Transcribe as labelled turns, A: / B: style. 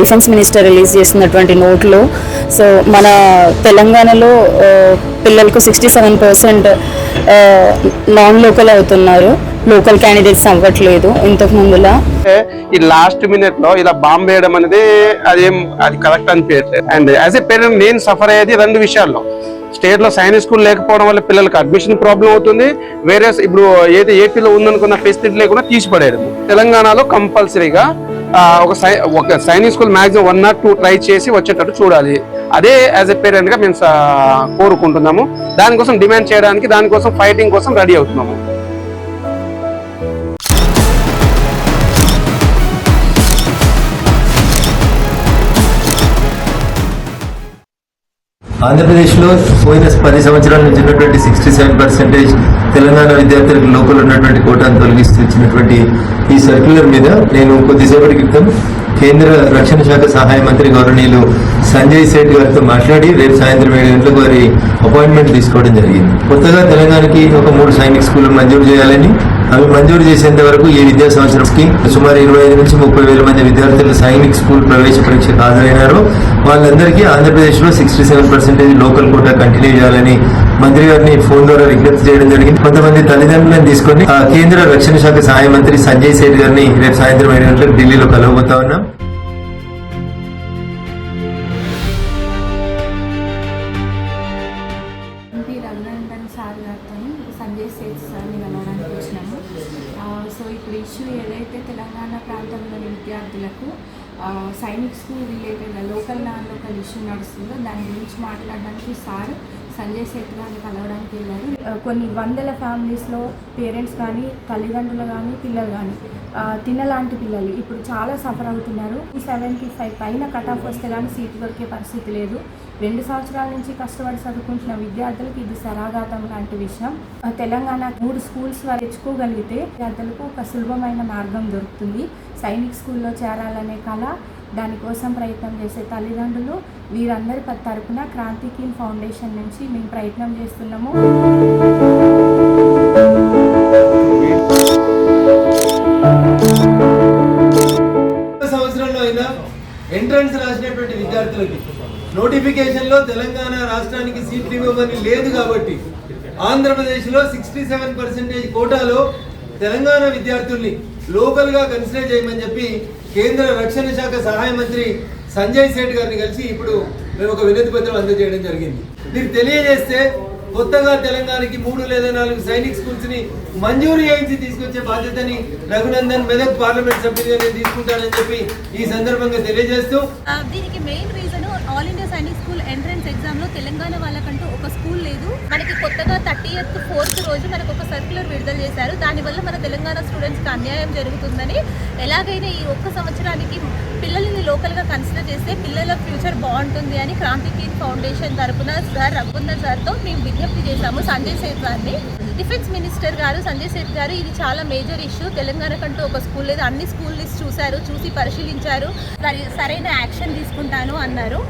A: Defence minister release చేసినటువంటి నోట్లో so మన తెలంగాణలో పిల్లలకు sixty seven percent non local అవుతున్నారు. లోకల్ క్యాండిడేట్స్ అవ్వట్లేదు ఇంతకు ముందులా.
B: ఈ లాస్ట్ మినిట్లో ఇలా బాంబ్ వేయడం అనేది అదేం అది కరెక్ట్ అనిపించట్లేదు. అండ్ యాజ్ ఎ పేరెంట్ నేను సఫర్ అయ్యేది రెండు విషయాల్లో. స్టేట్లో సైన్స్ స్కూల్ లేకపోవడం వల్ల పిల్లలకు అడ్మిషన్ ప్రాబ్లం అవుతుంది. వేరే ఇప్పుడు ఏది ఏపీలో ఉందనుకున్న ఫెసిలిటీ లేకుండా తీసిపడేయడం తెలంగాణలో కంపల్సరీగా ఒక సై ఒక Sainik school maximum one not two try చేసి వచ్చేటట్టు చూడాలి. అదే యాజ్ ఎ పేరెంట్గా మేము కోరుకుంటున్నాము. దానికోసం డిమాండ్ చేయడానికి దానికోసం ఫైటింగ్ కోసం రెడీ అవుతున్నాము.
C: ఆంధ్రప్రదేశ్లో పోయిన పది సంవత్సరాల నుంచి ఉన్నటువంటి సిక్స్టీ సెవెన్ పర్సెంటేజ్ తెలంగాణ విద్యార్థులకు లోపల ఉన్నటువంటి కోటాను తొలగిస్తూ ఇచ్చినటువంటి ఈ సర్క్యులర్ మీద నేను కొద్దిసేపటి క్రితం కేంద్ర రక్షణ శాఖ సహాయ మంత్రి గౌరవనీయులు సంజయ్ సేట్ గారితో మాట్లాడి రేపు సాయంత్రం ఏడు గంటలకు వారి అపాయింట్మెంట్ తీసుకోవడం జరిగింది. కొత్తగా తెలంగాణకి ఒక మూడు సైనిక్ స్కూల్ మంజూరు చేయాలని అవి మంజూరు చేసేంత వరకు ఈ విద్యా సంవత్సరంకి సుమారు ఇరవై ఐదు నుంచి ముప్పై వేల మంది విద్యార్థులు సైనిక్ స్కూల్ ప్రవేశ పరీక్షకు హాజరైనారు. వాళ్ళందరికీ ఆంధ్రప్రదేశ్లో sixty seven percentage local quota continue చేయాలని మంత్రి గారిని ఫోన్ ద్వారా విజ్ఞప్తి చేయడం జరిగింది. కొంతమంది తల్లిదండ్రులను తీసుకొని కేంద్ర రక్షణ శాఖ సహాయ మంత్రి సంజయ్ సేఠ్ గారిని రేపు సాయంత్రం ఏడు గంటలకు ఢిల్లీలో కలవబోతా ఉన్నాం.
D: ఎంపీ రఘునందన్ సో ఇప్పుడు ఇష్యూ ఏదైతే తెలంగాణ ప్రాంతంలోని విద్యార్థులకు Sainik school related local non local issue నడుస్తుందో దాని గురించి మాట్లాడడానికి సార్ సంజయ్ సేత్ గారిని కలవడానికి వెళ్ళారు. కొన్ని వందల ఫ్యామిలీస్లో పేరెంట్స్ కానీ తల్లిదండ్రులు కానీ పిల్లలు కానీ తినలాంటి పిల్లలు ఇప్పుడు చాలా సఫర్ అవుతున్నారు. ఈ సెవెంటీ ఫైవ్ పైన కట్ ఆఫ్ వస్తే కానీ సీట్ దొరికే పరిస్థితి లేదు. రెండు సంవత్సరాల నుంచి కష్టపడి చదువుకుంటున్న విద్యార్థులకు ఇది సరాఘాతం లాంటి విషయం. తెలంగాణ మూడు స్కూల్స్ వారు తెచ్చుకోగలిగితే విద్యార్థులకు ఒక సులభమైన మార్గం దొరుకుతుంది. సైనిక్ స్కూల్లో చేరాలనే కళ దానికోసం ప్రయత్నం చేసే తల్లిదండ్రులు వీరందరి తరపున తరపున క్రాంతికీన్ ఫౌండేషన్ నుంచి మేము ప్రయత్నం చేస్తున్నాము.
C: సంవత్సరంలో అయినా ఎంట్రన్స్ రాసినటువంటి విద్యార్థులకి నోటిఫికేషన్లో తెలంగాణ రాష్ట్రానికి సీట్లు ఇవ్వమని లేదు కాబట్టి ఆంధ్రప్రదేశ్లో సిక్స్టీ సెవెన్ పర్సెంటేజ్ కోటాలో తెలంగాణ విద్యార్థుల్ని లోకల్గా కన్సిడర్ చేయమని చెప్పి కేంద్ర రక్షణ శాఖ సహాయ మంత్రి సంజయ్ సేఠ్ గారిని కలిసి ఇప్పుడు మేము ఒక వినతి పత్రం అందజేయడం జరిగింది. మీరు తెలియజేస్తే కొత్తగా తెలంగాణకి మూడు లేదా నాలుగు సైనిక్ స్కూల్స్ని మంజూరు చేయించి తీసుకొచ్చే బాధ్యతని రఘునందన్ మెదక్ పార్లమెంట్ సభ్యులుగా నేను తీసుకుంటానని చెప్పి ఈ సందర్భంగా తెలియజేస్తూ
E: దీనికి మెయిన్ రీజన్ స్కూల్ ఎంట్రన్స్ ఎగ్జామ్లో తెలంగాణ వాళ్ళకంటూ ఒక స్కూల్ లేదు. మనకి కొత్తగా థర్టీ ఎయిత్ ఫోర్త్ రోజు మనకు ఒక సర్క్యులర్ విడుదల చేశారు. దానివల్ల మన తెలంగాణ స్టూడెంట్స్కి అన్యాయం జరుగుతుందని ఎలాగైనా ఈ ఒక్క సంవత్సరానికి పిల్లల్ని లోకల్గా కన్సిడర్ చేస్తే పిల్లల ఫ్యూచర్ బాగుంటుంది అని క్రాంతికీన్ ఫౌండేషన్ తరపున సార్ రఘునందన్ సార్తో మేము విజ్ఞప్తి చేశాము సంజయ్ సేత్ గారిని. డిఫెన్స్ మినిస్టర్ గారు సంజయ్ సేత్ గారు ఇది చాలా మేజర్ ఇష్యూ తెలంగాణ కంటూ ఒక స్కూల్ లేదు. అన్ని స్కూల్ లిస్ట్ చూశారు చూసి పరిశీలించారు. సరైన యాక్షన్ తీసుకుంటాను అన్నారు.